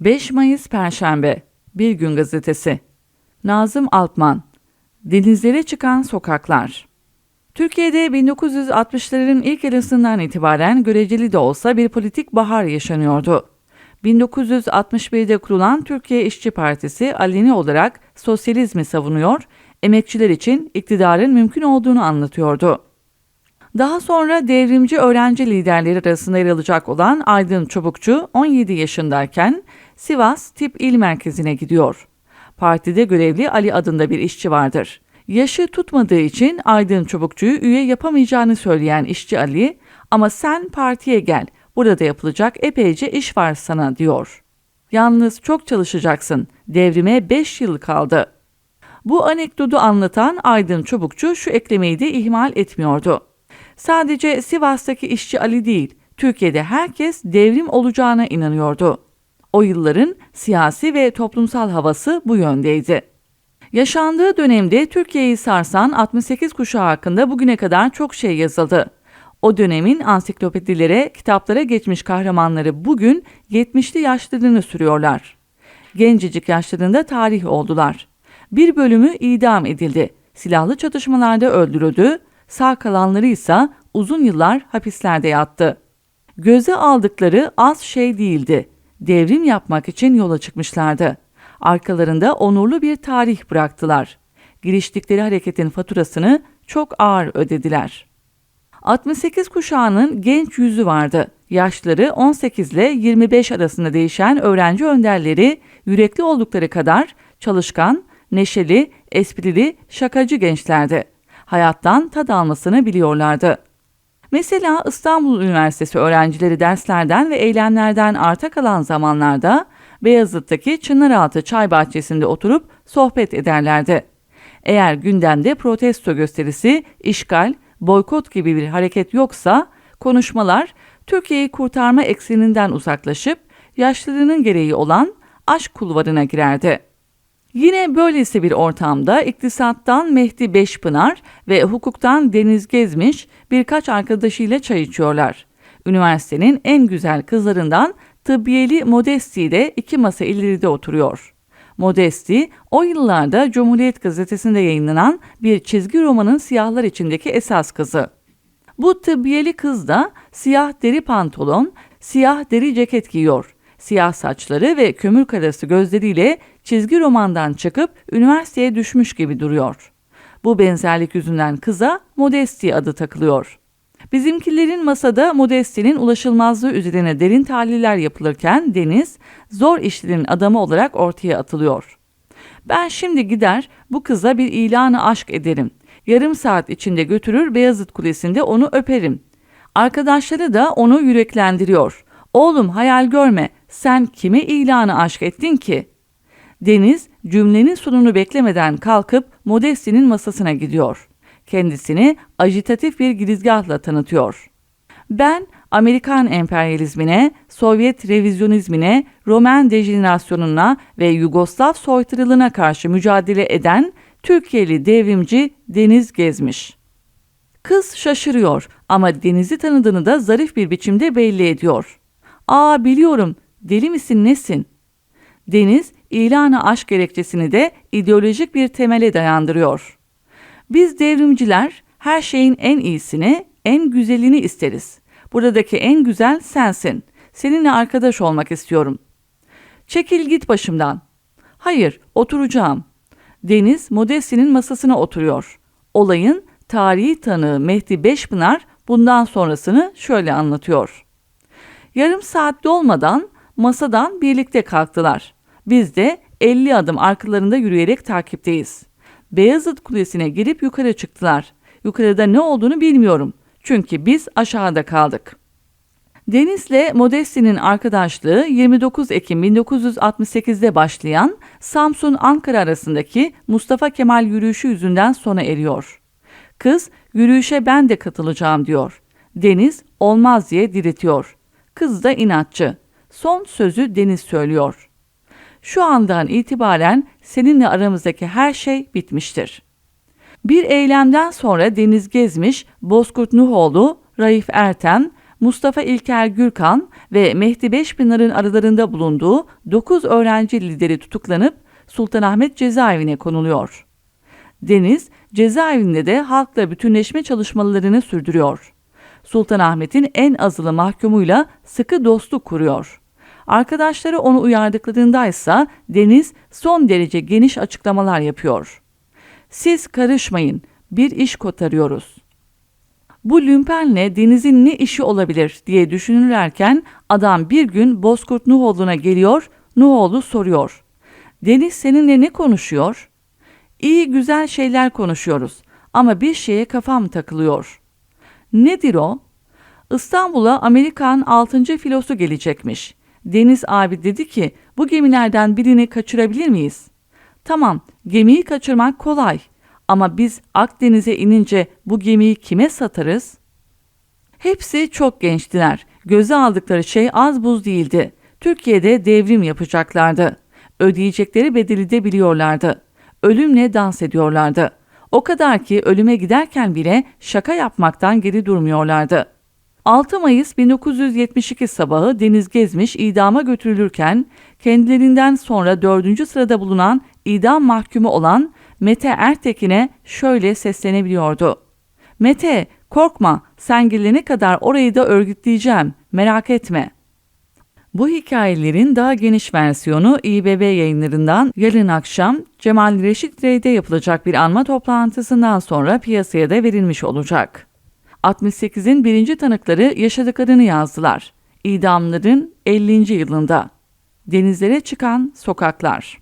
5 Mayıs Perşembe Bir Gün Gazetesi Nazım Alpman Denizlere çıkan sokaklar Türkiye'de 1960'ların ilk yarısından itibaren göreceli de olsa bir politik bahar yaşanıyordu. 1961'de kurulan Türkiye İşçi Partisi aleni olarak sosyalizmi savunuyor, emekçiler için iktidarın mümkün olduğunu anlatıyordu. Daha sonra devrimci öğrenci liderleri arasında yer alacak olan Aydın Çubukçu 17 yaşındayken Sivas Tip İl Merkezi'ne gidiyor. Partide görevli Ali adında bir işçi vardır. Yaşı tutmadığı için Aydın Çubukçu'yu üye yapamayacağını söyleyen işçi Ali, ama sen partiye gel, burada yapılacak epeyce iş var sana diyor. Yalnız çok çalışacaksın, devrime 5 yıl kaldı. Bu anekdotu anlatan Aydın Çubukçu şu eklemeyi de ihmal etmiyordu. Sadece Sivas'taki işçi Ali değil, Türkiye'de herkes devrim olacağına inanıyordu. O yılların siyasi ve toplumsal havası bu yöndeydi. Yaşandığı dönemde Türkiye'yi sarsan 68 kuşağı hakkında bugüne kadar çok şey yazıldı. O dönemin ansiklopedilere, kitaplara geçmiş kahramanları bugün 70'li yaşlarını sürüyorlar. Gencecik yaşlarında tarih oldular. Bir bölümü idam edildi. Silahlı çatışmalarda öldürüldü, sağ kalanları ise uzun yıllar hapislerde yattı. Göze aldıkları az şey değildi. Devrim yapmak için yola çıkmışlardı. Arkalarında onurlu bir tarih bıraktılar. Giriştikleri hareketin faturasını çok ağır ödediler. 68 kuşağının genç yüzü vardı. Yaşları 18 ile 25 arasında değişen öğrenci önderleri yürekli oldukları kadar çalışkan, neşeli, esprili, şakacı gençlerdi. Hayattan tad almasını biliyorlardı. Mesela İstanbul Üniversitesi öğrencileri derslerden ve eylemlerden arta kalan zamanlarda Beyazıt'taki Çınaraltı Çay Bahçesi'nde oturup sohbet ederlerdi. Eğer gündemde protesto gösterisi, işgal, boykot gibi bir hareket yoksa konuşmalar Türkiye'yi kurtarma ekseninden uzaklaşıp yaşlarının gereği olan aşk kulvarına girerdi. Yine böylesi bir ortamda iktisattan Mehdi Beşpınar ve hukuktan Deniz Gezmiş birkaç arkadaşıyla çay içiyorlar. Üniversitenin en güzel kızlarından tıbbiyeli Modesti de iki masa ileride oturuyor. Modesti, o yıllarda Cumhuriyet Gazetesi'nde yayınlanan bir çizgi romanın siyahlar içindeki esas kızı. Bu tıbbiyeli kız da siyah deri pantolon, siyah deri ceket giyiyor. Siyah saçları ve kömür karası gözleriyle çizgi romandan çıkıp üniversiteye düşmüş gibi duruyor. Bu benzerlik yüzünden kıza Modesti adı takılıyor. Bizimkilerin masada Modesti'nin ulaşılmazlığı üzerine derin tahliller yapılırken Deniz zor işlerin adamı olarak ortaya atılıyor. Ben şimdi gider bu kıza bir ilanı aşk ederim. Yarım saat içinde götürür Beyazıt Kulesi'nde onu öperim. Arkadaşları da onu yüreklendiriyor. Oğlum hayal görme sen kime ilanı aşk ettin ki? Deniz cümlenin sonunu beklemeden kalkıp Modesti'nin masasına gidiyor. Kendisini ajitatif bir girizgahla tanıtıyor. Ben Amerikan emperyalizmine, Sovyet revizyonizmine, Roman dejenerasyonuna ve Yugoslav soykırılığına karşı mücadele eden Türkiye'li devrimci Deniz Gezmiş. Kız şaşırıyor ama Deniz'i tanıdığını da zarif bir biçimde belli ediyor. Aa biliyorum, deli misin nesin? Deniz, ilanı aşk gerekçesini de ideolojik bir temele dayandırıyor. Biz devrimciler her şeyin en iyisini, en güzelini isteriz. Buradaki en güzel sensin. Seninle arkadaş olmak istiyorum. Çekil git başımdan. Hayır, oturacağım. Deniz Modesti'nin masasına oturuyor. Olayın tarihi tanığı Mehdi Beşpınar bundan sonrasını şöyle anlatıyor. Yarım saat dolmadan masadan birlikte kalktılar. Biz de 50 adım arkalarında yürüyerek takipteyiz. Beyazıt Kulesi'ne girip yukarı çıktılar. Yukarıda ne olduğunu bilmiyorum. Çünkü biz aşağıda kaldık. Deniz'le Modesti'nin arkadaşlığı 29 Ekim 1968'de başlayan Samsun-Ankara arasındaki Mustafa Kemal yürüyüşü yüzünden sona eriyor. Kız yürüyüşe ben de katılacağım diyor. Deniz olmaz diye diretiyor. Kız da inatçı. Son sözü Deniz söylüyor. Şu andan itibaren seninle aramızdaki her şey bitmiştir. Bir eylemden sonra Deniz Gezmiş, Bozkurt Nuhoğlu, Raif Ertem, Mustafa İlker Gürkan ve Mehdi Beşpınar'ın aralarında bulunduğu 9 öğrenci lideri tutuklanıp Sultanahmet cezaevine konuluyor. Deniz, cezaevinde de halkla bütünleşme çalışmalarını sürdürüyor. Sultanahmet'in en azılı mahkumuyla sıkı dostluk kuruyor. Arkadaşları onu uyardıklarında ise Deniz son derece geniş açıklamalar yapıyor. Siz karışmayın, bir iş kotarıyoruz. Bu lümpenle Deniz'in ne işi olabilir diye düşünürlerken adam bir gün Bozkurt Nuhoğlu'na geliyor, Nuhoğlu soruyor. Deniz seninle ne konuşuyor? İyi güzel şeyler konuşuyoruz ama bir şeye kafam takılıyor. Nedir o? İstanbul'a Amerikan 6. filosu gelecekmiş. Deniz abi dedi ki bu gemilerden birini kaçırabilir miyiz? Tamam gemiyi kaçırmak kolay ama biz Akdeniz'e inince bu gemiyi kime satarız? Hepsi çok gençtiler. Göze aldıkları şey az buz değildi. Türkiye'de devrim yapacaklardı. Ödeyecekleri bedeli de biliyorlardı. Ölümle dans ediyorlardı. O kadar ki ölüme giderken bile şaka yapmaktan geri durmuyorlardı. 6 Mayıs 1972 sabahı Deniz Gezmiş idama götürülürken kendilerinden sonra 4. sırada bulunan idam mahkumu olan Mete Ertekin'e şöyle seslenebiliyordu. Mete korkma sen gelene kadar orayı da örgütleyeceğim merak etme. Bu hikayelerin daha geniş versiyonu İBB yayınlarından yarın akşam Cemal Reşit Rey'de yapılacak bir anma toplantısından sonra piyasaya da verilmiş olacak. 68'in birinci tanıkları yaşadıklarını yazdılar. İdamların 50. yılında. Denizlere çıkan sokaklar.